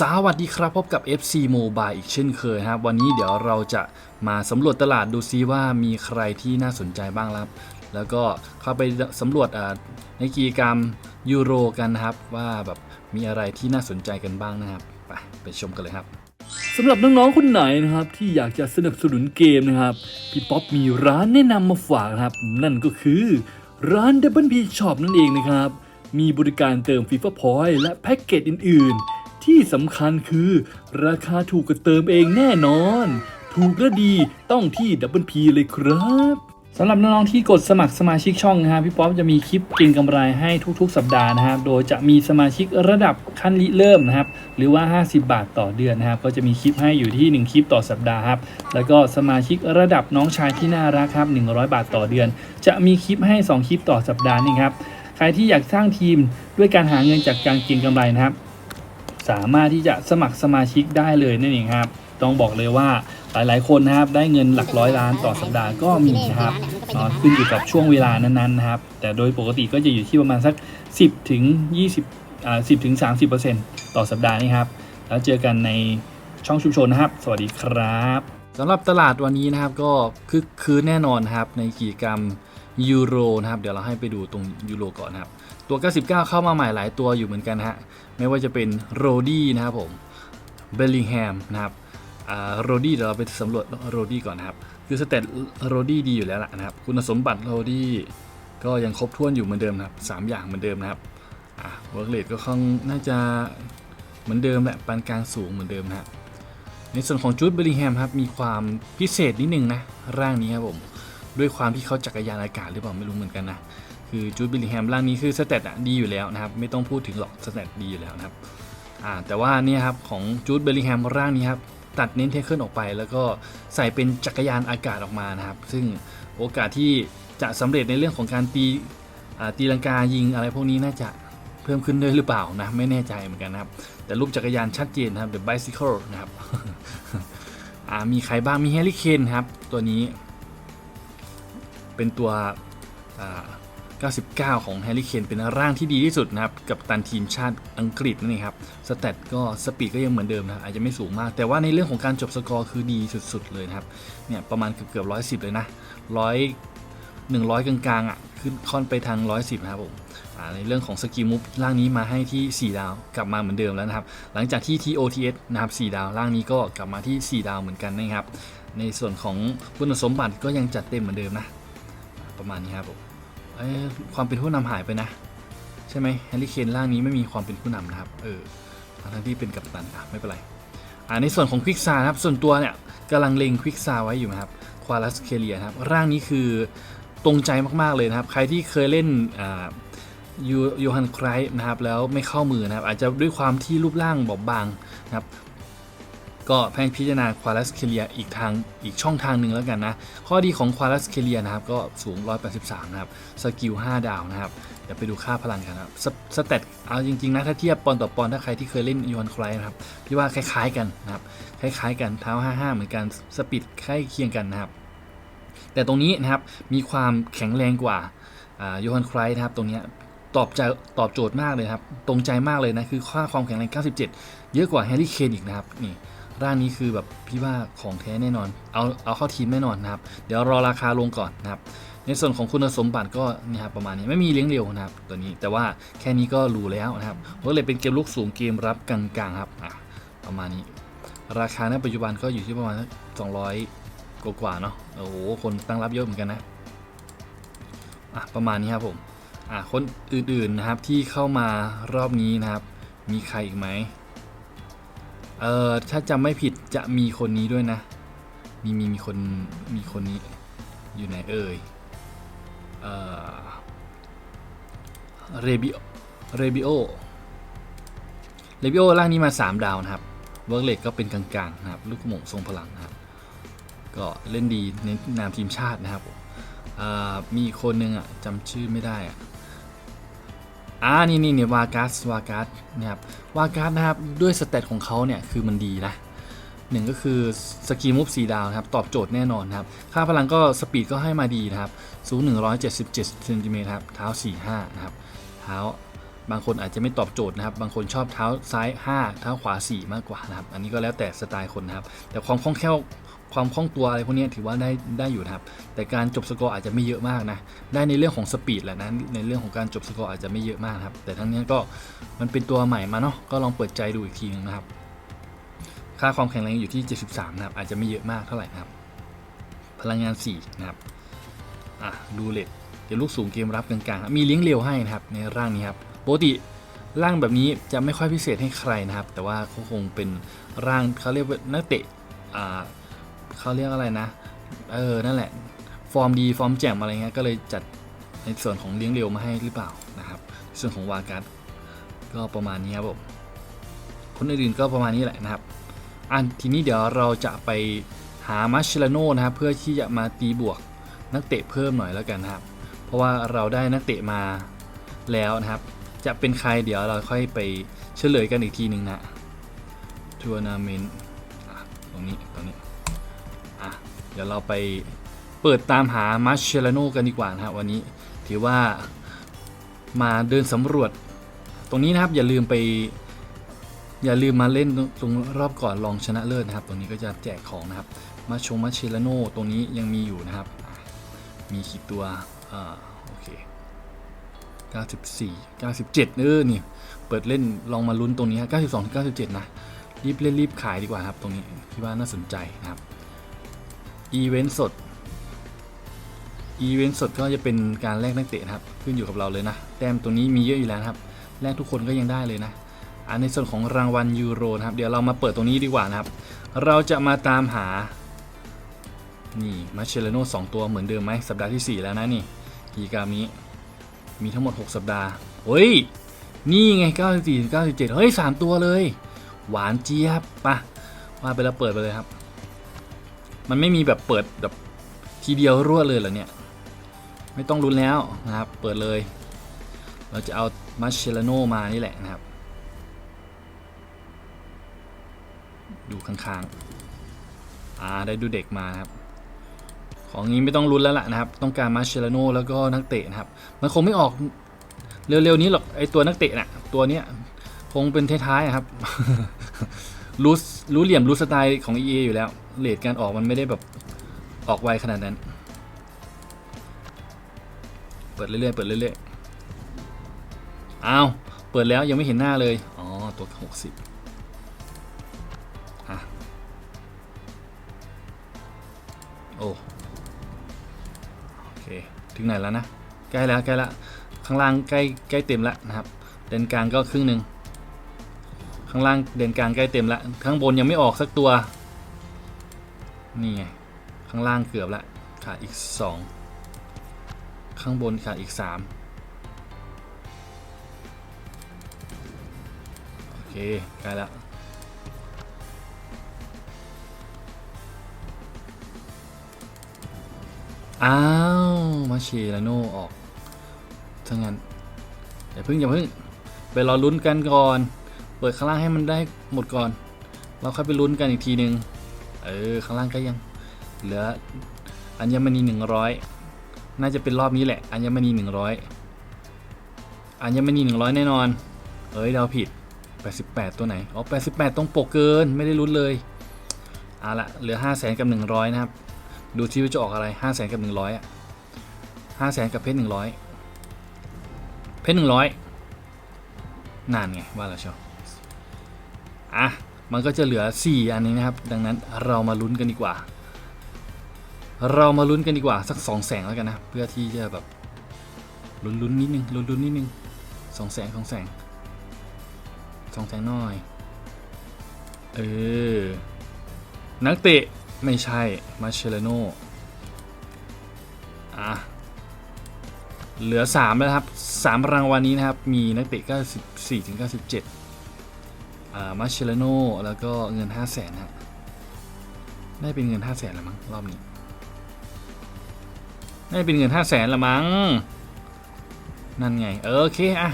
สวัสดีครับพบกับ FC Mobile อีกเช่นเคยนะครับ วันนี้เดี๋ยวเราจะมาสำรวจตลาดดูซิว่ามีใครที่น่าสนใจบ้างครับ แล้วก็เข้าไปสำรวจในกิจกรรมยูโรกันนะครับ ว่าแบบมีอะไรที่น่าสนใจกันบ้างนะครับ ไปไปชมกันเลยครับสำหรับน้องๆคนไหนนะครับที่อยากจะสนับสนุนเกมนะครับพี่ป๊อปมีร้านแนะนำมาฝากนะครับ นั่นก็คือร้าน Double P Shop นั่นเองนะครับ มีบริการเติม FIFA Point และแพ็กเกจอื่นๆ ที่สำคัญคือ ราคาถูกกว่าเติมเองแน่นอน ถูกและดีต้องที่ Double P เลยครับสำหรับน้องๆที่กดสมัครสมาชิกช่องนะครับพี่ป๊อปจะมีคลิปเก่งกำไรให้ทุกๆ สัปดาห์นะครับโดยจะมีสมาชิกระดับขั้นริเริ่มนะครับ หรือว่า 50 บาทต่อเดือนนะครับ ก็จะมีคลิปให้อยู่ที่ 1 คลิปต่อสัปดาห์ครับแล้วก็สมาชิกระดับน้องชายที่น่ารักครับ 100 บาทต่อเดือน จะมีคลิปให้ 2 คลิปต่อสัปดาห์นี่ครับใครที่อยากสร้างทีมด้วยการหาเงินจากการเก็งกำไรนะครับ สามารถที่จะสมัครสมาชิกได้เลยนั่นเองครับ ต้องบอกเลยว่าหลายๆ คนนะครับได้เงินหลักร้อยล้านต่อสัปดาห์ก็มีนะครับเอ่อขึ้นอยู่กับช่วงเวลานั้นๆนะครับ แต่โดยปกติก็จะอยู่ที่ประมาณสัก 10ถึง20อ่า10ถึง30%ต่อสัปดาห์นี่ครับ แล้วเจอกันในช่องชุมชนนะครับ สวัสดีครับสำหรับตลาดวันนี้นะครับก็คึกคืนแน่นอนนะครับในกิจกรรมยูโรนะครับ เดี๋ยวเราให้ไปดูตรงยูโรก่อนนะครับ ตัว 99 เข้ามาใหม่หลายตัวอยู่เหมือนกันฮะ ไม่ว่าจะเป็นโรดี้นะครับผม เบลลิงแฮมนะครับอ่าโรดี้เดี๋ยวเราไปสำรวจโรดี้ก่อนนะครับ คือสเตตโรดี้ดีอยู่แล้วล่ะนะครับ คุณสมบัติโรดี้ก็ยังครบถ้วนอยู่เหมือนเดิมนะครับสามอย่างเหมือนเดิมนะครับอ่าเวิร์กเลดก็คงน่าจะเหมือนเดิมแหละปานกลางสูงเหมือนเดิมนะในส่วนของจูดเบลลิงแฮมครับมีความพิเศษนิดนึงนะร่างนี้ครับผมด้วยความที่เขาจักรยานอากาศหรือเปล่าไม่รู้เหมือนกันนะ คือจูดบิลลิแฮมร่างนี้คือสเตตอะดีอยู่แล้วนะครับ ไม่ต้องพูดถึงหรอกสเตตดีอยู่แล้วนะครับอ่าแต่ว่านี่ครับของจูดเบลลิแฮมร่างนี้ครับตัดเน้นเทคเคิลออกไป แล้วก็ใส่เป็นจักรยานอากาศออกมานะครับ ซึ่งโอกาสที่จะสำเร็จในเรื่องของการตีอ่าตีลังกายิงอะไรพวกนี้น่าจะเพิ่มขึ้นด้วยหรือเปล่านะไม่แน่ใจเหมือนกันนะครับ แต่รูปจักรยานชัดเจนนะครับ The Bicycle นะครับอ่ามีใครบ้างมีแฮร์รี่เคนครับ ตัวนี้ เป็นตัว 99 ของแฮร์รี่เคนเป็นร่างที่ดีที่สุดนะครับ กับตันทีมชาติอังกฤษนั่นเองครับสเตตก็สปีดก็ยังเหมือนเดิมนะอาจจะไม่สูงมาก แต่ว่าในเรื่องของการจบสกอร์คือดีสุดๆเลยนะครับ เนี่ยประมาณเกือบเกือบร้อยสิบเลยนะร้อยหนึ่งร้อยกลางๆอะขึ้นค่อนไปทางร้อยสิบนะครับผมในเรื่องของสกิลมุฟร่างนี้มาให้ที่ 4 ดาวกลับมาเหมือนเดิมแล้วนะครับ หลังจากที่ TOTS นะครับ 4 ดาวร่างนี้ก็กลับมาที่ 4 ดาวเหมือนกันนะครับ ในส่วนของคุณสมบัติก็ยังจัดเต็มเหมือนเดิมนะ ประมาณนี้ครับผม เอ้ความเป็นผู้นำหายไปนะ ใช่ไหมแฮร์รี่เคนร่างนี้ไม่มีความเป็นผู้นำนะครับ เออทั้งที่เป็นกัปตันอะไม่เป็นไรอ่าในส่วนของควิกซาครับส่วนตัวเนี่ยกำลังเล็งควิกซาไว้อยู่นะครับควาลัสเคเลียครับร่างนี้คือตรงใจมากๆเลยนะครับ ใครที่เคยเล่นอ่ายูยูฮันไครส์นะครับแล้วไม่เข้ามือนะครับอาจจะด้วยความที่รูปร่างบอบบางนะครับ ก็แพงพิจารณาควาลัสเคเลียอีกทางอีกช่องทางหนึ่งแล้วกันนะ ข้อดีของควาลัสเคเลียนะครับ ก็สูง 183 นะครับ สกิล 5 ดาวนะครับ เดี๋ยวไปดูค่าพลังกันครับสสเตตเอาจริง ๆ นะ ถ้าเทียบปอนต่อปอนถ้าใครที่เคยเล่นยูฮันไครนะครับ พี่ว่าคล้ายๆกันนะครับ คล้ายๆกันเท้า 55 เหมือนกัน สปีดใกล้เคียงกันนะครับ แต่ตรงนี้นะครับ มีความแข็งแรงกว่ายูฮันไครนะครับ ตรงนี้ตอบใจตอบโจทย์มากเลยครับ ตรงใจมากเลยนะ คือค่าความแข็งแรง 97 เยอะกว่าแฮร์รี่เคนอีกนะครับ นี่ ร่างนี้คือแบบพี่ว่าของแท้แน่นอน เอาเอาเข้าทีมแน่นอนนะครับ เดี๋ยวรอราคาลงก่อนนะครับ ในส่วนของคุณสมบัติก็นี่ครับประมาณนี้ไม่มีเลี้ยงเร็วนะครับ ตัวนี้แต่ว่าแค่นี้ก็รู้แล้วนะครับก็เลยเป็นเกมลุกสูงเกมรับกลางๆครับอะประมาณนี้ ราคาณปัจจุบันก็อยู่ที่ประมาณสองร้อยกว่าเนาะโอ้โหคนตั้งรับเยอะเหมือนกันนะอะประมาณนี้ครับผมอะคนอื่นๆนะครับที่เข้ามารอบนี้นะครับ มีใครอีกไหม เอ่อถ้าจำไม่ผิดจะมีคนนี้ด้วยนะ มีมีมีคนมีคนนี้อยู่ไหนเอ่ยเอ่อเรบิโอเรบิโอเรบิโอร่างนี้มา 3 ดาวนะครับเวิร์กเลกก็เป็นกลางๆนะครับ ลูกหม่งทรงพลังนะครับ ก็เล่นดีในนามทีมชาตินะครับมีคนนึงอะจำชื่อไม่ได้อะ อ่านี่นี่เนี่ยวากัสวากัสนะครับวากัสนะครับด้วยสเตตของเขาเนี่ยคือมันดีนะหนึ่งก็คือสกีมูฟสีดาวนะครับตอบโจทย์แน่นอนนะครับค่าพลังก็สปีดก็ให้มาดีนะครับสูง 177เซนติเมตรครับเท้า 45นะครับเท้าบางคนอาจจะไม่ตอบโจทย์นะครับ บางคนชอบเท้าซ้าย 5 เท้าขวา 4 มากกว่านะครับ อันนี้ก็แล้วแต่สไตล์คนนะครับ แต่ความคล่องแคล่ว ความคล่องตัวอะไรพวกนี้ถือว่าได้ได้อยู่นะครับ แต่การจบสกอร์อาจจะไม่เยอะมากนะ ได้ในเรื่องของสปีดแหละนะในเรื่องของการจบสกอร์อาจจะไม่เยอะมากครับ แต่ทั้งนี้ก็มันเป็นตัวใหม่มาเนาะก็ลองเปิดใจดูอีกทีนึงนะครับ ค่าความแข็งแรงอยู่ที่ 73 นะครับ อาจจะไม่เยอะมากเท่าไหร่นะครับ พลังงาน 4 นะครับอะดูเลดเดี๋ยวลูกสูงเกมรับกลางๆมีเลี้ยงเร็วให้นะครับในร่างนี้ครับปกติร่างแบบนี้จะไม่ค่อยพิเศษให้ใครนะครับ แต่ว่าเขาคงเป็นร่างเขาเรียกว่านักเตะอ่า เขาเรียกอะไรนะ เออ นั่นแหละ ฟอร์มดี ฟอร์มแจ่มอะไรเงี้ย ก็เลยจัดในส่วนของเลี้ยงเร็วมาให้หรือเปล่านะครับ ส่วนของวาการ์ดก็ประมาณนี้ครับผม คนอื่นๆก็ประมาณนี้แหละนะครับ อันทีนี้เดี๋ยวเราจะไปหามัชเชลโนนะครับ เพื่อที่จะมาตีบวกนักเตะเพิ่มหน่อยแล้วกันนะครับ เพราะว่าเราได้นักเตะมาแล้วนะครับ จะเป็นใครเดี๋ยวเราค่อยไปเฉลยกันอีกทีหนึ่งนะทัวร์นาเมนต์ตรงนี้ตรงนี้ เดี๋ยวเราไปเปิดตามหามัชเชลโนกันดีกว่านะครับวันนี้ถือว่ามาเดินสำรวจ ตรงนี้นะครับอย่าลืมไป อย่าลืมมาเล่นตรงรอบก่อนลองชนะเลิศนะครับ ตรงนี้ก็จะแจกของนะครับมาชงมาเชลโนตรงนี้ยังมีอยู่นะครับ มีกี่ตัวอ่าโอเค94 97เออนี่เปิดเล่นลองมาลุ้นตรงนี้ฮะ92ถึง97 นะ รีบเล่นรีบขายดีกว่าครับ ตรงนี้ที่ว่าน่าสนใจนะครับ อีเวนต์สด อีเวนต์สดก็จะเป็นการแลกนักเตะนะครับ ขึ้นอยู่กับเราเลยนะ แต้มตัวนี้มีเยอะอยู่แล้วครับ แลกทุกคนก็ยังได้เลยนะ อันในส่วนของรางวัลยูโรนะครับ เดี๋ยวเรามาเปิดตรงนี้ดีกว่านะครับ เราจะมาตามหา นี่มาเชลโนสองตัวเหมือนเดิมไหมสัปดาห์ที่ 4 แล้วนะนี่กีกามิมีทั้งหมด 6 สัปดาห์เฮ้ย นี่ไง 94 97 เฮ้ย 3 ตัวเลย หวานเจี๊ยบปะว่าไปแล้วเปิดไปเลยครับ มันไม่มีแบบเปิดแบบทีเดียวรั่วเลยเหรอเนี่ย ไม่ต้องรุนแล้วนะครับ เปิดเลย เราจะเอามาเชลโนมานี่แหละนะครับ ดูข้างๆ อ่า ได้ดูเด็กมานะครับ ของนี้ไม่ต้องลุ้นแล้วล่ะนะครับ ต้องการมาเชลโนแล้วก็นักเตะนะครับ มันคงไม่ออกเร็วๆนี้หรอก ไอตัวนักเตะน่ะ ตัวเนี้ยคงเป็นท้ายๆอะครับ รู้รู้เหลี่ยมรู้สไตล์ของ EA อยู่แล้ว เลทการออกมันไม่ได้แบบออกไวขนาดนั้น เปิดเรื่อยๆ เปิดเรื่อยๆ อ้าว เปิดแล้วยังไม่เห็นหน้าเลย อ๋อ ตัวหกสิบอะ โอ้โอเค ถึงไหนแล้วนะ ใกล้แล้วใกล้ละ ข้างล่างใกล้ใกล้เต็มแล้วนะครับ เดนกลางก็ครึ่งหนึ่งข้างล่างเดนกลางใกล้เต็มแล้ว ข้างบนยังไม่ออกสักตัว นี่ไง ข้างล่างเกือบละขาดอีกสองข้างบนขาดอีกสามโอเคใกล้แล้วอ้าว มาเชลาโนออกถ้างั้นอย่าเพิ่งอย่าเพิ่งไปรอลุ้นกันก่อน เปิดข้างล่างให้มันได้หมดก่อน เราค่อยไปลุ้นกันอีกทีหนึ่ง เออ ข้างล่างก็ยัง เหลือ อัญมณีหนึ่งร้อยน่าจะเป็นรอบนี้แหละ อัญมณีหนึ่งร้อยอัญมณีหนึ่งร้อยแน่นอน เอ้ยเดาผิด88ตัวไหน อ๋อ88ตรงปกเกิน ไม่ได้ลุ้นเลยเอาละเหลือ5 0 0แสนกับ100นะครับ ดูที่ว่าจะออกอะไร5 0 0แสนกับ100อะ5 0 0แสนกับเพชร100เพชร100นานไงว่าแล้วเชียวอะ มันก็จะเหลือ 4 อันนี้นะครับ ดังนั้นเรามาลุ้นกันดีกว่า เรามาลุ้นกันดีกว่าสัก 2 แสนแล้วกันนะเพื่อที่จะแบบลุ้นลุ้นๆนิดนึงลุ้นลุ้นๆนิดนึงสองแสนสองแสนสองแสนหน่อยเออนักเตะไม่ใช่มาเชลโนอะเหลือ 3 แล้วครับ 3 รางวัลนี้นะครับ มีนักเตะ94ถึง97 มาเชลโนแล้วก็เงิน 5 0 0แสนฮะได้เป็นเงิน 5 0 0แสนละมั้งรอบนี้ได้เป็นเงิน 5 0 0แสนละมั้งนั่นไงโอเคอะ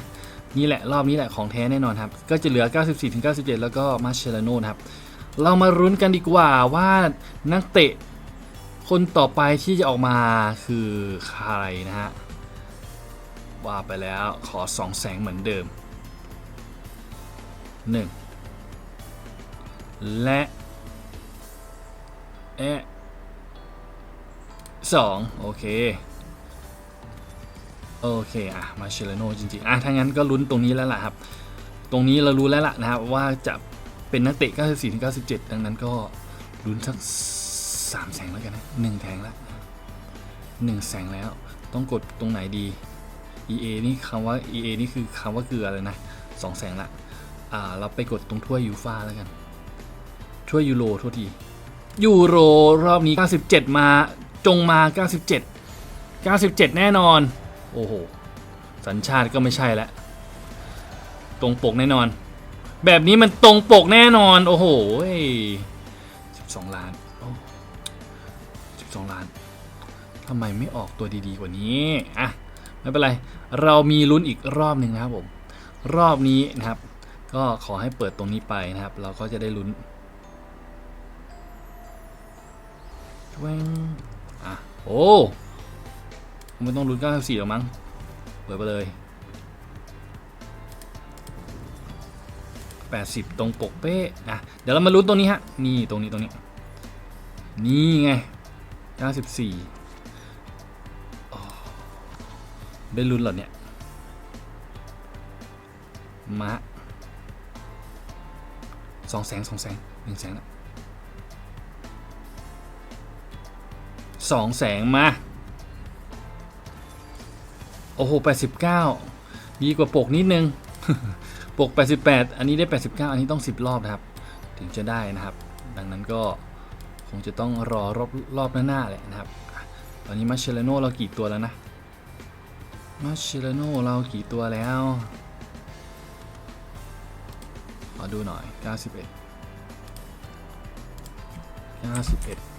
นี่แหละรอบนี้แหละของแท้แน่นอนครับ ก็จะเหลือ 94ถึง97 แล้วก็มาเชลโนนะครับ เรามารุ้นกันดีกว่าว่านักเตะคนต่อไปที่จะออกมาคือใครนะฮะว่าไปแล้วขอสองแสงเหมือนเดิมหนึ่ง และเอะสองโอเค โอเค อะ มาเชลโนจริงๆ อะ ถ้างั้นก็ลุ้นตรงนี้แล้วล่ะครับ ตรงนี้เรารู้แล้วล่ะนะครับ ว่าจะเป็นนักเตะ 94ถึง97 ดังนั้นก็ลุ้นสัก3แสงแล้วกันนะ1แทงละ1แสงแล้ว ต้องกดตรงไหนดี EA นี่คำว่า EA นี่คือคำว่าเกลือเลยนะ2แสงละ อ่า เราไปกดตรงถ้วยยูฟ่าแล้วกัน ถ้วยยูโรโทษทียูโรรอบนี้ 97 มาจงมา 97 97 แน่นอน โอ้โห สัญชาติก็ไม่ใช่แล้วตรงปกแน่นอน แบบนี้มันตรงปกแน่นอน โอ้โห12 ล้าน12 ล้านทำไมไม่ออกตัวดีๆกว่านี้ อะ ไม่เป็นไร เรามีลุ้นอีกรอบหนึ่งนะครับผม รอบนี้นะครับ ก็ขอให้เปิดตรงนี้ไปนะครับ เราก็จะได้ลุ้น แวงอะ โอ้ไม่ต้องลุ้น94หรอกมั้ง เปิดไปเลย 80 ตรงปกเป๊ะอะเดี๋ยวเรามาลุ้นตรงนี้ฮะ นี่ตรงนี้ตรงนี้ นี่ไง 94ได้ลุ้นเหรอเนี่ย มาสองแสงสองแสงหนึ่งแสงละ สองแสงมา โอ้โห 89 ดีกว่าปกนิดนึง ปก 88 อันนี้ได้ 89 อันนี้ต้อง 10 รอบนะครับ ถึงจะได้นะครับ ดังนั้นก็คงจะต้องรอรอบรอบหน้าๆแหละนะครับ ตอนนี้มาเชลโนเรากี่ตัวแล้วนะมาเชลโนเรากี่ตัวแล้วขอดูหน่อย 91 91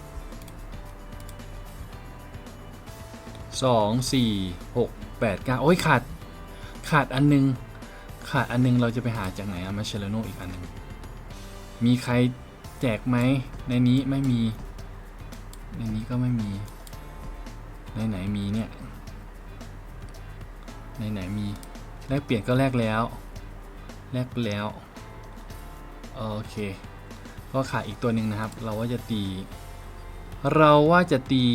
สองสี่หกแปดเก้าโอ้ยขาด ขาดอันนึง ขาดอันนึงเราจะไปหาจากไหนอะมาเชลโนอีกอันนึง มีใครแจกไหมในนี้ไม่มี ในนี้ก็ไม่มี ในไหนมีเนี่ย ในไหนมี แลกเปลี่ยนก็แลกแล้ว แลกแล้ว โอเค ก็ขาดอีกตัวหนึ่งนะครับ เราว่าจะตี เราว่าจะตี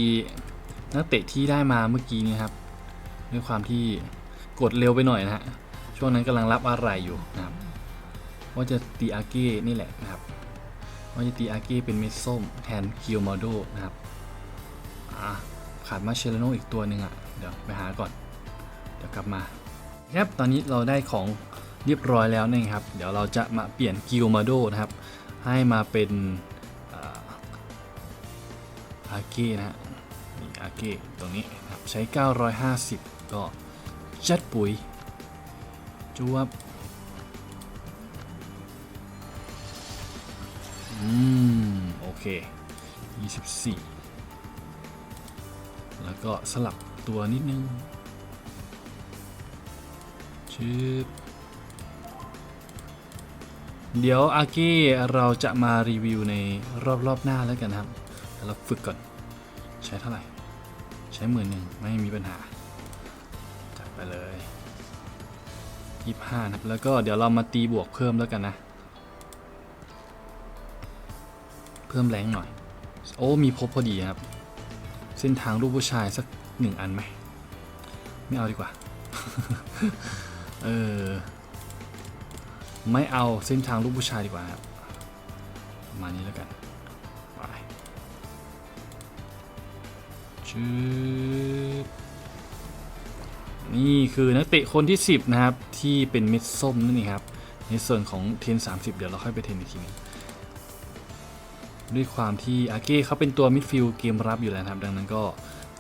นักเตะที่ได้มาเมื่อกี้นี้ครับด้วยความที่กดเร็วไปหน่อยนะฮะช่วงนั้นกำลังรับอะไรอยู่นะครับว่าจะตีอาเก้นี่แหละนะครับว่าจะตีอาเก้เป็นเม็ดส้มแทนคิวมาโดนะครับขาดมาเชลโนอีกตัวหนึ่งอะเดี๋ยวไปหาก่อน เดี๋ยวกลับมาครับตอนนี้เราได้ของเรียบร้อยแล้วนะครับ เดี๋ยวเราจะมาเปลี่ยนกิลมาโดนะครับ ให้มาเป็นอาเก้นะฮะ อาเก้ตรงนี้ครับใช้ 950 ก็จัดปุ๋ยจวบอืม โอเค 24 แล้วก็สลับตัวนิดนึงชืบเดี๋ยวอาเก้เราจะมารีวิวในรอบรอบ ๆ หน้าแล้วกันครับแต่เราฝึกก่อน ใช้เท่าไหร่ ช้หมื่นหนึ่งไม่มีปัญหา จัดไปเลยยี่ห้านะครับ แล้วก็เดี๋ยวเรามาตีบวกเพิ่มแล้วกันนะ เพิ่มแรงหน่อย โอ้ มีพบพอดีครับ เส้นทางรูปผู้ชายสักหนึ่งอันไหม ไม่เอาดีกว่า เออ ไม่เอาเส้นทางลูกผู้ชายดีกว่าครับ ประมาณนี้แล้วกัน ชืบนี่คือนักเตะคนที่ 10 นะครับ ที่เป็นเม็ดส้มนั่นเองครับ ในส่วนของเทน 30 เดี๋ยวเราค่อยไปเทนอีกทีหนึงด้วยความที่อาเก้เขาเป็นตัวมิดฟิลด์เกมรับอยู่แล้วครับ ดังนั้นก็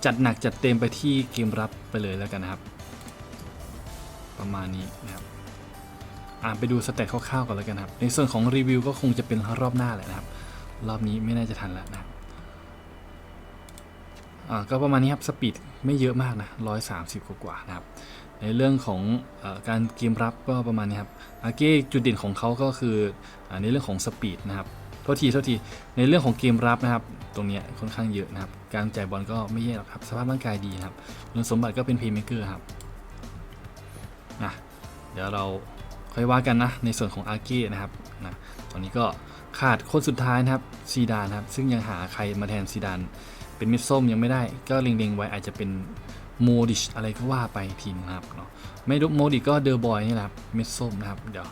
จัดหนักจัดเต็มไปที่เกมรับไปเลยแล้วกันนะครับ ประมาณนี้นะครับอ่านไปดูสเตตคร่าวๆก่อนแล้วกันครับ ในส่วนของรีวิวก็คงจะเป็นรอบหน้าแหละนะครับ รอบนี้ไม่น่าจะทันแล้วนะครับ ก็ประมาณนี้ครับสปีดไม่เยอะมากนะ130กว่านะครับ ในเรื่องของอการเกมรับก็ประมาณนี้ครับอาเก้จุดเด่นของเขาก็คืออในเรื่องของสปีดนะครับโทษทีโทษทีในเรื่องของเกมรับนะครับ ตรงนี้ค่อนข้างเยอะนะครับ การจ่ายบอลก็ไม่แย่หรอกครับ สภาพร่างกายดีนะครับคุณสมบัติก็เป็นเพย์เมเกอร์ครับนะเดี๋ยวเราค่อยว่ากันนะในส่วนของอาเก้นะครับนะตอนนี้ก็ขาดคนสุดท้ายนะครับซีดานครับซึ่งยังหาใครมาแทนซีดาน เป็นเม็ดส้มยังไม่ได้ ก็เล็งๆไว้อาจจะเป็นโมดิชอะไรก็ว่าไปทีนะครับเนาะไม่รู้โมดิชก็เดอร์บอยนี่แหละเม็ดส้มนะครับเดี๋ยว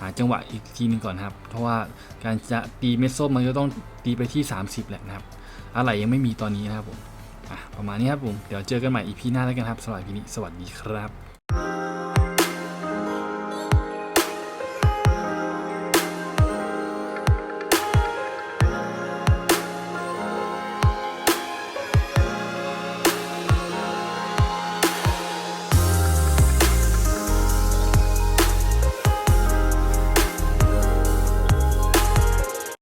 หาจังหวะอีกทีนึงก่อนครับ เพราะว่าการจะตีเม็ดส้มมันก็ต้องตีไปที่ 30 แหละนะครับ อะไรยังไม่มีตอนนี้นะครับผมประมาณนี้ครับผม เดี๋ยวเจอกันใหม่อีพีหน้าแล้วกันครับสำหรับ EP นี้สวัสดีครับ